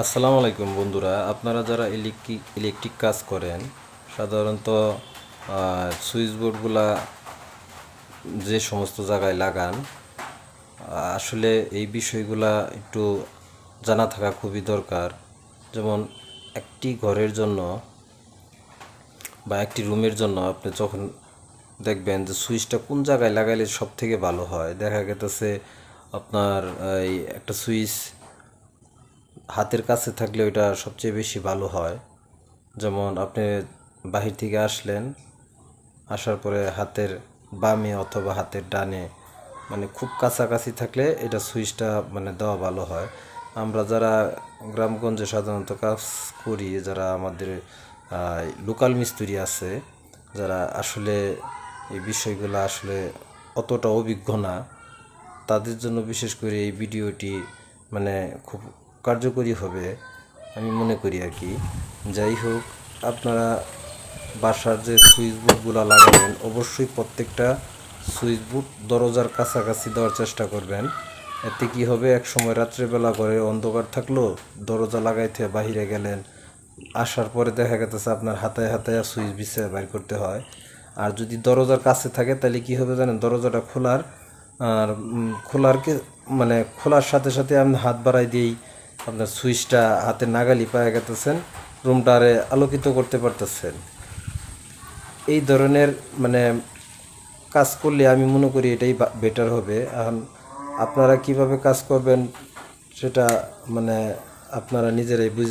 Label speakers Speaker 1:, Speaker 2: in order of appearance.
Speaker 1: আসসালামু আলাইকুম বন্ধুরা, আপনারা যারা ইলেকট্রিক ইলেকট্রিক কাজ করেন, সাধারণত সুইচ বোর্ডগুলা যে সমস্ত জায়গায় লাগান, আসলে এই বিষয়গুলা একটু জানা থাকা খুবই দরকার। যেমন, একটি ঘরের জন্য বা একটি রুমের জন্য আপনি যখন দেখবেন যে সুইচটা কোন জায়গায় লাগাইলে সব থেকে ভালো হয়, দেখা গেতেছে আপনার এই একটা সুইচ হাতের কাছে থাকলে ওইটা সবচেয়ে বেশি ভালো হয়। যেমন আপনি বাহির থেকে আসলেন, আসার পরে হাতের বামে অথবা হাতের ডানে মানে খুব কাছাকাছি থাকলে এটা সুইচটা মানে দেওয়া ভালো হয়। আমরা যারা গ্রামগঞ্জে সাধারণত কাজ করি, যারা আমাদের লোকাল মিস্ত্রি আছে, যারা আসলে এই বিষয়গুলো আসলে অতটা অভিজ্ঞ না, তাদের জন্য বিশেষ করে এই ভিডিওটি মানে খুব কার্যকরী হবে আমি মনে করি আর কি। যাই হোক আপনারা বাসার যে সুইচ বোর্ডগুলো লাগাবেন অবশ্যই প্রত্যেকটা সুইচ বোর্ড দরজার কাছাকাছি দেওয়ার চেষ্টা করবেন। এতে কি হবে এক সময় রাত্রেবেলা ঘরে অন্ধকার থাকল দরজা লাগাইতে বাহিরে গেলেন আসার পরে দেখা গেছে আপনার হাতায় হাতায় সুইচ বিছিয়ে বাইর করতে হয়। আর যদি দরজার কাছে থাকে তাহলে কি হবে জানেন দরজাটা খোলার আর উম, খোলার কে মানে খোলার সাথে সাথে আপনি হাত বাড়াই দিয়েই আপনার সুইচটা হাতে নাগালি পায়ে গেতেছেন, রুমটারে আলোকিত করতে পারতেছেন। এই ধরনের মানে কাজ করলে আমি মনে করি এটাই বেটার হবে। এখন আপনারা কীভাবে কাজ করবেন সেটা মানে আপনারা নিজেরাই বুঝে